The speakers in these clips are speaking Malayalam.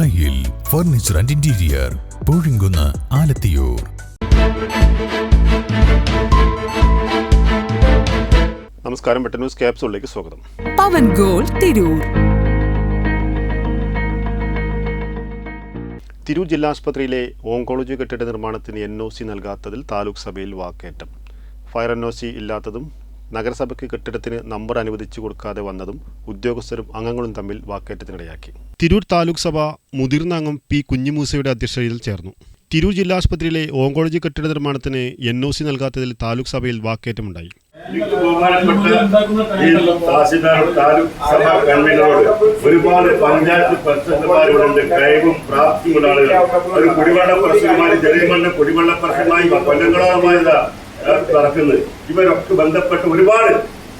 ദായിൽ furniture and interior Poozhikunnu Alathiyur. നമസ്കാരം പെട്ടെന്ന് ന്യൂസ് ക്യാപ്സൂളിലേക്ക് സ്വാഗതം. പവൻ ഗോൾ തിരൂർ. തിരൂർ ജില്ലാ ആശുപത്രിയിലെ ഓങ്കോളജി കെട്ടിട നിർമ്മാണത്തിന് എൻ ഒ സി നൽകാത്തതിൽ താലൂക്ക് സഭയിൽ വാക്കേറ്റം. ഫയർ എൻ ഒ സി ഇല്ലാത്തതും നഗരസഭയ്ക്ക് കെട്ടിടത്തിന് നമ്പർ അനുവദിച്ചു കൊടുക്കാതെ വന്നതും ഉദ്യോഗസ്ഥരും അംഗങ്ങളും തമ്മിൽ വാക്കേറ്റത്തിനിടയാക്കി. തിരൂർ താലൂക്ക് സഭ മുതിർന്ന അംഗം പി കുഞ്ഞിമൂസയുടെ അധ്യക്ഷതയിൽ ചേർന്നു. തിരൂർ ജില്ലാ ആശുപത്രിയിലെ ഓങ്കോളജി കെട്ടിട നിർമ്മാണത്തിന് എൻ ഒ സി നൽകാത്തതിൽ താലൂക്ക് സഭയിൽ വാക്കേറ്റമുണ്ടായി. ഒരുപാട് പഞ്ചായത്ത് പ്രസിഡന്റുമാരോടുണ്ട്. കഴിവും പ്രാപ്തിയുള്ള ആളുകൾ. ഒരു കുടിവെള്ള പ്രശ്നമായി ജലമണ്ണ കുടിവെള്ള പ്രശ്നമായി കൊല്ലങ്ങളോളമായി നടക്കുന്നത്. ഇവരൊക്കെ ബന്ധപ്പെട്ട് ഒരുപാട്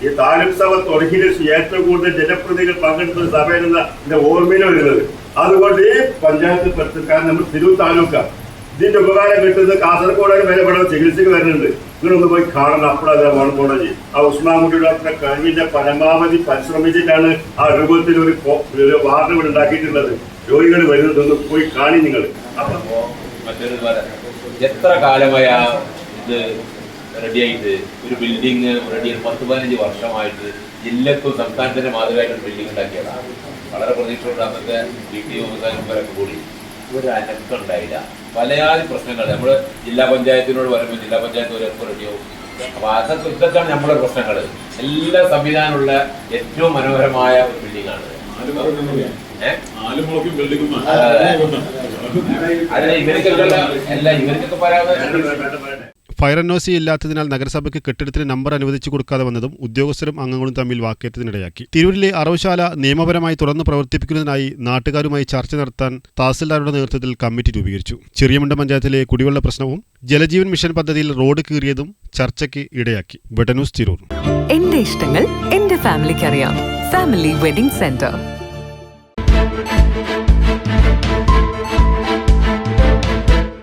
ഈ താലൂക്ക് സഭ തുടങ്ങിയ ഏറ്റവും കൂടുതൽ ജനപ്രതിനിധികൾ പങ്കെടുത്ത സഭയിലെന്ന എന്റെ ഓർമ്മയിൽ വരുന്നത്. അതുകൊണ്ട് ഈ പഞ്ചായത്ത് പ്രസിഡന്റ് നമ്മൾ തിരൂർ താലൂക്കാണ് ഇതിന്റെ ഉപകാരം കിട്ടുന്നത് കാസർഗോഡ് വരെ ഇവിടെ ചികിത്സയ്ക്ക് വരുന്നുണ്ട്. നിങ്ങളൊന്ന് പോയി കാണണം അപ്പോഴത് ഓൺകോളജി ആ ഉഷ്ണാമുട്ടിയുടെ കഴിവിന്റെ പരമാവധി പരിശ്രമിച്ചിട്ടാണ് ആ രൂപത്തിൽ ഒരു വാർഡ് ഇവിടെ ഉണ്ടാക്കിയിട്ടുള്ളത്. രോഗികൾ വരുന്നതൊന്ന് പോയി കാണി നിങ്ങൾ മറ്റൊരു എത്ര കാലമായ ഇത് റെഡിയായിട്ട് ഒരു ബിൽഡിങ് റെഡി പത്ത് പതിനഞ്ച് വർഷമായിട്ട് ജില്ലക്കും സംസ്ഥാനത്തിന്റെ മാതൃകയായിട്ട് ഒരു ബിൽഡിംഗ് ഉണ്ടാക്കിയതാണ് വളരെ പ്രതീക്ഷയോടെ അന്നത്തെ ഡി ടി ഓഫീസർമാരൊക്കെ കൂടി ഒരു അനക്കം ഉണ്ടായില്ല. പലയാതി പ്രശ്നങ്ങൾ. നമ്മൾ ജില്ലാ പഞ്ചായത്തിനോട് പറയുമ്പോൾ ജില്ലാ പഞ്ചായത്ത് ഒരു എപ്പോൾ റെഡിയാവും അപ്പൊ അതൊക്കെ ഇതൊക്കെയാണ് നമ്മുടെ പ്രശ്നങ്ങൾ. എല്ലാ സംവിധാനമുള്ള ഏറ്റവും മനോഹരമായ ഒരു ബിൽഡിംഗ് ആണ് അതെ അല്ല ഇവർക്കൊക്കെ എല്ലാ ഇവർക്കൊക്കെ പറയാതെ ഫയർ എൻ ഒ സി ഇല്ലാത്തതിനാൽ നഗരസഭയ്ക്ക് കെട്ടിടത്തിന് നമ്പർ അനുവദിച്ചു കൊടുക്കാതെ വന്നതും ഉദ്യോഗസ്ഥരും അംഗങ്ങളും തമ്മിൽ വാക്കേറ്റത്തിനിടയാക്കി തിരൂരിലെ അറവുശാല നിയമപരമായി തുറന്നു പ്രവർത്തിപ്പിക്കുന്നതിനായി നാട്ടുകാരുമായി ചർച്ച നടത്താൻ തഹസിൽദാരുടെ നേതൃത്വത്തിൽ കമ്മിറ്റി രൂപീകരിച്ചു. ചെറിയമുണ്ട പഞ്ചായത്തിലെ കുടിവെള്ള പ്രശ്നവും ജലജീവൻ മിഷൻ പദ്ധതിയിൽ റോഡ് കീറിയതും ചർച്ചയ്ക്ക് ഇടയാക്കി. വെട്ടന്യൂസ് തിരൂർ. എന്റെ ഇഷ്ടങ്ങൾ എന്റെ ഫാമിലിക്ക് അറിയാം ഫാമിലി വെഡിംഗ് സെന്റർ.